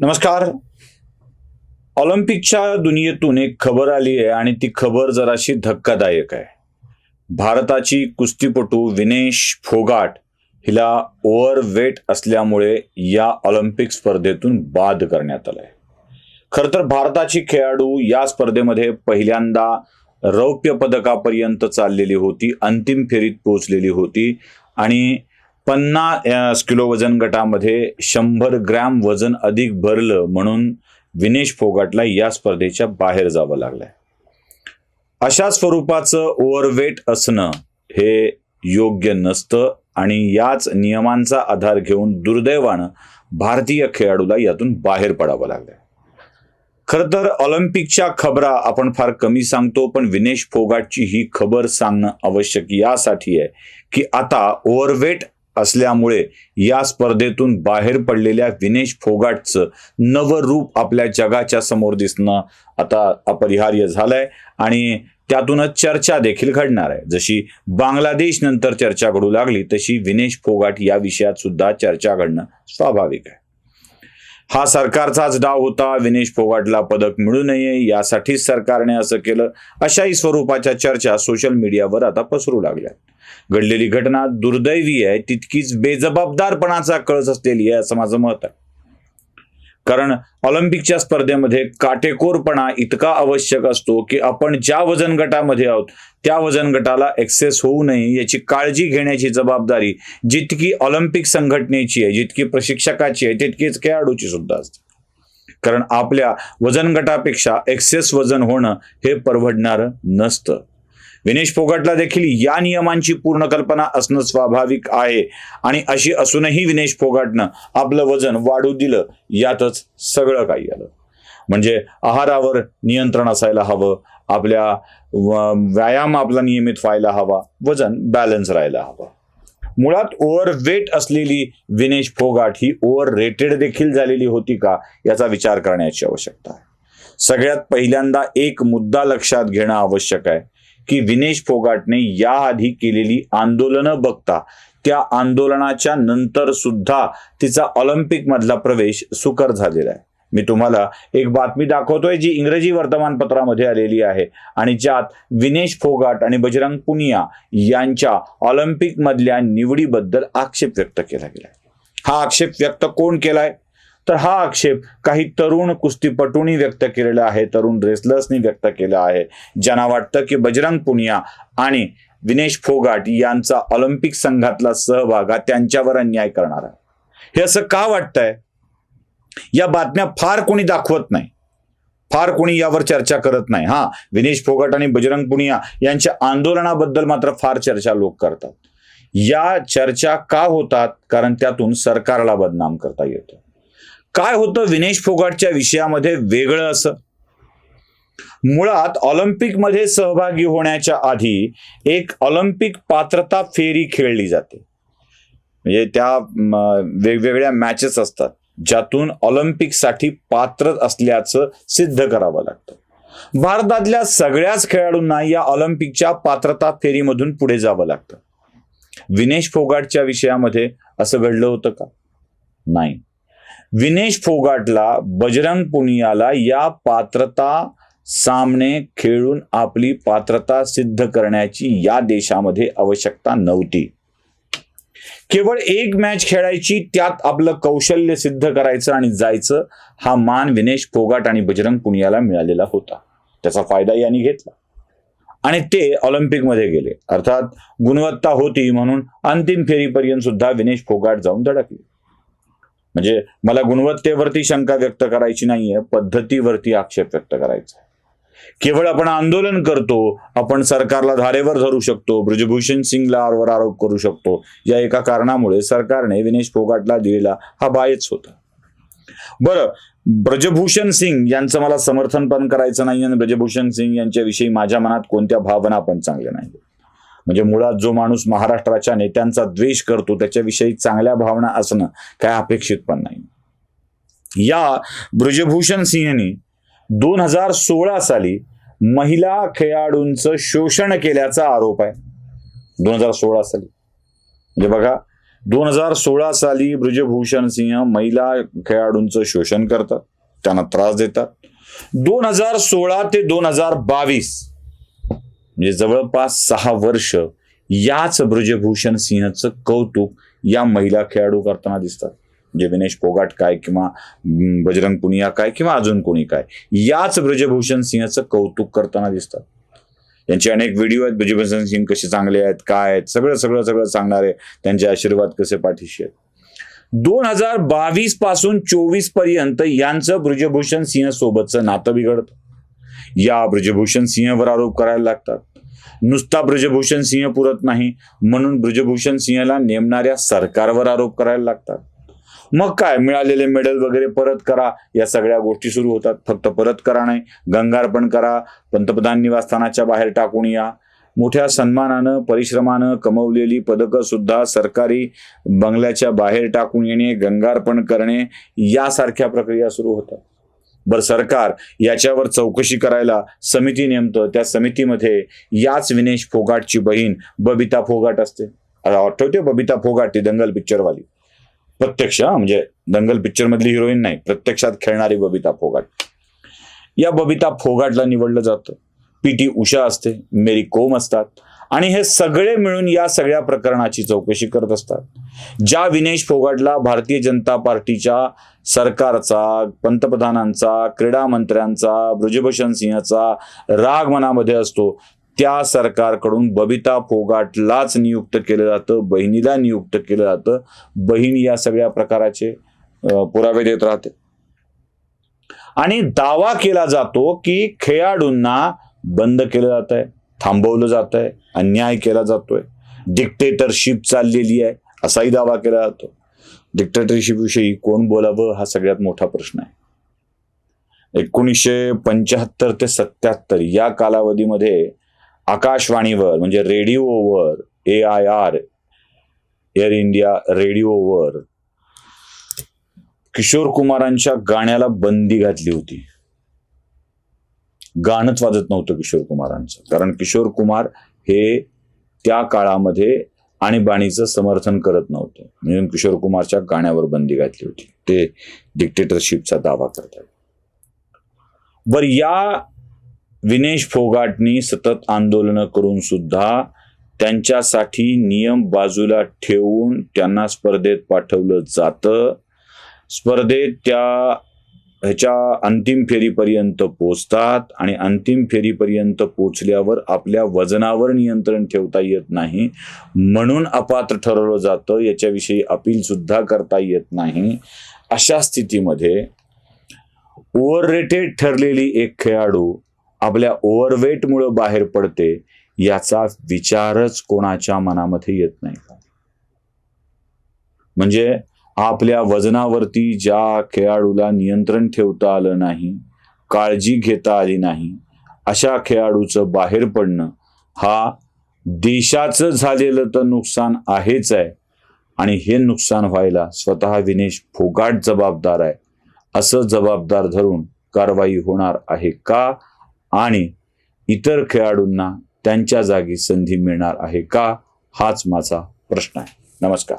नमस्कार. ऑलिम्पिकच्या दुनियेतून एक खबर आली आहे आणि ती खबर जराशी धक्कादायक आहे. भारताची कुस्तीपटू विनेश फोगाट हिला ओव्हरवेट असल्यामुळे या ऑलिम्पिक स्पर्धेतून बाद करण्यात आलाय. खर तर भारताची खेळाडू या स्पर्धेमध्ये पहिल्यांदा रौप्य पदकापर्यंत चाललेली होती अंतिम फेरीत पोहोचलेली होती आणि पन्नास किलो वजन गटामध्ये शंभर ग्रॅम वजन अधिक भरलं म्हणून विनेश फोगाटला या स्पर्धेच्या बाहेर जावं लागलंय. अशा स्वरूपाचं ओव्हरवेट असणं हे योग्य नसतं आणि याच नियमांचा आधार घेऊन दुर्दैवानं भारतीय खेळाडूला यातून बाहेर पडावं लागलंय. खरं तर ऑलिम्पिकच्या खबरा आपण फार कमी सांगतो पण विनेश फोगाटची ही खबर सांगणं आवश्यक यासाठी आहे की आता ओव्हरवेट असल्यामुळे या स्पर्धेतून बाहेर पडलेल्या विनेश फोगाटचं नवं रूप आपल्या जगाच्या समोर दिसणं आता अपरिहार्य झालंय आणि त्यातूनच चर्चा देखील घडणार आहे. जशी बांगलादेश नंतर चर्चा घडू लागली तशी विनेश फोगाट या विषयात सुद्धा चर्चा घडणं स्वाभाविक आहे. हा सरकारचाच डाव होता. विनेश फोगाटला पदक मिळू नये यासाठीच सरकारने असं केलं. अशाही स्वरूपाच्या चर्चा सोशल मीडियावर आता पसरू लागल्या. घडलेली घटना दुर्दैवी आहे तितकीच बेजबाबदारपणाचा कळस असलेली आहे असं माझं मत आहे. कारण ऑलिम्पिकच्या स्पर्धेमध्ये काटेकोरपणा इतका आवश्यक असतो की आपण ज्या वजन गटामध्ये आहोत त्या वजन गटाला एक्सेस होऊ नये याची काळजी घेण्याची जबाबदारी जितकी ऑलिम्पिक संघटनेची आहे जितकी प्रशिक्षकाची आहे तितकीच खेळाडूची सुद्धा असते. कारण आपल्या वजन गटापेक्षा एक्सेस वजन होणं हे परवडणारं नसतं. विनेश फोगाटला देखील या नियमांची पूर्ण कल्पना असणं स्वाभाविक आहे. आणि अशी असूनही विनेश फोगाटनं आपलं वजन वाढू दिलं यातच सगळं काही आलं. म्हणजे आहारावर नियंत्रण असायला हवं आपल्या व्यायाम आपला नियमित व्हायला हवा वजन बॅलन्स राहायला हवं. मुळात ओव्हर वेट असलेली विनेश फोगाट ही ओव्हर रेटेड देखील झालेली होती का याचा विचार करण्याची आवश्यकता आहे. सगळ्यात पहिल्यांदा एक मुद्दा लक्षात घेणं आवश्यक आहे. की विनेश फोगाटने याआधी केलेली आंदोलनं बघता त्या आंदोलनाच्या नंतर सुद्धा तिचा ऑलिम्पिक मधला प्रवेश सुकर झालेला आहे. मी तुम्हाला एक बातमी दाखवतोय जी इंग्रजी वर्तमानपत्रामध्ये आलेली आहे आणि ज्यात विनेश फोगाट आणि बजरंग पुनिया यांच्या ऑलिम्पिक मधल्या निवडीबद्दल आक्षेप व्यक्त केला गेला हा आक्षेप व्यक्त कोण केलाय? तर हा आक्षेप काही तरुण कुस्तीपटूंनी व्यक्त केलेला आहे तरुण रेसलर्सनी व्यक्त केला आहे. ज्यांना वाटतं की बजरंग पुनिया आणि विनेश फोगाट यांचा ऑलिम्पिक संघातला सहभाग हा त्यांच्यावर अन्याय करणार आहे. हे असं का वाटतंय? या बातम्या फार कोणी दाखवत नाही. फार कोणी यावर चर्चा करत नाही. हा विनेश फोगाट आणि बजरंग पुनिया यांच्या आंदोलनाबद्दल मात्र फार चर्चा लोक करतात. या चर्चा का होतात? कारण त्यातून सरकारला बदनाम करता येतं. काय होतं विनेश फोगाटच्या विषयामध्ये वेगळं असं? मुळात ऑलिम्पिकमध्ये सहभागी होण्याच्या आधी एक ऑलिम्पिक पात्रता फेरी खेळली जाते. म्हणजे त्या वेगवेगळ्या मॅचेस असतात. ज्यातून ऑलिम्पिकसाठी पात्र असल्याचं सिद्ध करावं लागतं. भारतातल्या सगळ्याच खेळाडूंना या ऑलिम्पिकच्या पात्रता फेरीमधून पुढे जावं लागतं. विनेश फोगाटच्या विषयामध्ये असं घडलं होतं का? नाही. विनेश फोगाटला बजरंग पुनियाला या पात्रता सामने खेळून आपली पात्रता सिद्ध करण्याची या देशामध्ये आवश्यकता नव्हती. केवळ एक मॅच खेळायची त्यात आपलं कौशल्य सिद्ध करायचं आणि जायचं हा मान विनेश फोगाट आणि बजरंग पुनियाला मिळालेला होता. त्याचा फायदा यांनी घेतला. आणि ते ऑलिम्पिकमध्ये गेले. अर्थात गुणवत्ता होती म्हणून अंतिम फेरीपर्यंत सुद्धा विनेश फोगाट जाऊन धडकले. म्हणजे मला गुणवत्तेवरती शंका व्यक्त करायची नाहीये पद्धतीवरती आक्षेप व्यक्त करायचा केवळ आपण आंदोलन करतो आपण सरकारला धारेवर धरू शकतो ब्रजभूषण सिंगला वर आरोप करू शकतो. या एका कारणामुळे सरकारने विनेश फोगाटला दिलेला हा बायच होता. बरं ब्रजभूषण सिंग यांचं मला समर्थन पण करायचं नाही आणि ब्रजभूषण सिंग यांच्याविषयी माझ्या मनात कोणत्या भावना पण चांगल्या नाही म्हणजे मुळात जो माणूस महाराष्ट्राच्या नेत्यांचा द्वेष करतो त्याच्याविषयी चांगल्या भावना असणं काय अपेक्षित पण नाही. या ब्रजभूषण सिंहनी दोन हजार सोळा साली महिला खेळाडूंचं शोषण केल्याचा आरोप आहे. दोन हजार सोळा साली. म्हणजे बघा दोन हजार सोळा साली ब्रजभूषण सिंह महिला खेळाडूंचं शोषण करतात त्यांना त्रास देतात. दोन हजार सोळा ते दोन हजार बावीस म्हणजे जवळपास सहा वर्ष याच ब्रजभूषण सिंहचं कौतुक या महिला खेळाडू करताना दिसतात. म्हणजे विनेश फोगाट काय किंवा बजरंग पुनिया काय किंवा अजून कोणी काय याच ब्रजभूषण सिंहचं कौतुक करताना दिसतात. यांचे अनेक व्हिडिओ आहेत ब्रजभूषण सिंग कसे चांगले आहेत काय आहेत सगळं सगळं सगळं सांगणारे त्यांचे आशीर्वाद कसे पाठीशी आहेत. दोन हजार बावीसपासून चोवीसपर्यंत यांचं ब्रजभूषण सिंह सोबतचं नातं बिघडतं. या ब्रजभूषण सिंहवर आरोप करायला लागतात. नुसता ब्रजभूषण सिंह पुरत नाही. म्हणून ब्रजभूषण सिंहला नेमणाऱ्या सरकारवर आरोप करायला लागतात. मग काय? मिळालेले मेडल वगैरे परत करा. या सगळ्या गोष्टी सुरू होतात. फक्त परत करा नाही. गंगार्पण करा. पंतप्रधान निवासस्थानाच्या बाहेर टाकून या. मोठ्या सन्मानानं परिश्रमानं कमवलेली पदकं सुद्धा सरकारी बंगल्याच्या बाहेर टाकून येणे गंगार्पण करणे यासारख्या प्रक्रिया सुरू होतात. बरं सरकार याच्यावर चौकशी करायला समिती नेमतं. त्या समितीमध्ये याच विनेश फोगाटची बहीण बबिता फोगाट असते. आठवते बबिता फोगाट ती दंगल पिक्चरवाली. प्रत्यक्ष म्हणजे दंगल पिक्चर मधली हिरोईन नाही प्रत्यक्षात खेळणारी बबिता फोगाट. या बबिता फोगाटला निवडलं जातं. पी टी उषा असते मेरी कोम असतात. आणि हे सगळे मिळून या सगळ्या प्रकरणाची चौकशी करत असतात. ज्या विनेश फोगाटला भारतीय जनता पार्टीच्या सरकारचा पंतप्रधानांचा क्रीडा मंत्र्यांचा ब्रजभूषण सिंहचा राग मनामध्ये असतो त्या सरकारकडून बबिता फोगाटलाच नियुक्त केलं जातं बहिणीला नियुक्त केलं जातं बहीण या सगळ्या प्रकाराचे पुरावे देत राहते. आणि दावा केला जातो की खेळाडूंना बंद केलं जात आहे थांबवलं जात आहे अन्याय केला जातोय. डिक्टेटरशिप चाललेली आहे असाही दावा केला जातो. डिक्टेटरशिपविषयी कोण बोलावं हा सगळ्यात मोठा प्रश्न आहे. एकोणीसशे पंच्याहत्तर ते सत्याहत्तर या कालावधीमध्ये आकाशवाणीवर म्हणजे रेडिओवर A I R air India रेडिओवर किशोर कुमारांच्या गाण्याला बंदी घातली होती. गाणंच वाजत नव्हतं किशोर कुमारांचं. कारण किशोर कुमार हे त्या काळामध्ये आणीबाणीचं समर्थन करत नव्हते. म्हणून किशोर कुमारच्या गाण्यावर बंदी घातली होती. ते डिक्टेटरशिपचा दावा करतात. बर या विनेश फोगाटनी सतत आंदोलनं करून सुद्धा त्यांच्यासाठी नियम बाजूला ठेवून त्यांना स्पर्धेत पाठवलं जातं. स्पर्धेत त्या ह्याच्या अंतिम फेरीपर्यंत पोचतात आणि अंतिम फेरीपर्यंत पोचल्यावर आपल्या वजनावर नियंत्रण ठेवता येत नाही. म्हणून अपात्र ठरवलं जातं. याच्याविषयी अपील सुद्धा करता येत नाही. अशा स्थितीमध्ये ओव्हर रेटेड ठरलेली एक खेळाडू आपल्या ओव्हरवेटमुळं बाहेर पडते याचा विचारच कोणाच्या मनामध्ये येत नाही. म्हणजे आपल्या वजनावरती ज्या खेळाडूला नियंत्रण ठेवता आलं नाही काळजी घेता आली नाही अशा खेळाडूचं बाहेर पडणं हा देशाचं झालेलं तर नुकसान आहेच आहे. आणि हे नुकसान व्हायला स्वतः विनेश फोगाट जबाबदार आहे. असं जबाबदार धरून कारवाई होणार आहे का? आणि इतर खेळाडूंना त्यांच्या जागी संधी मिळणार आहे का? हाच माझा प्रश्न आहे. नमस्कार.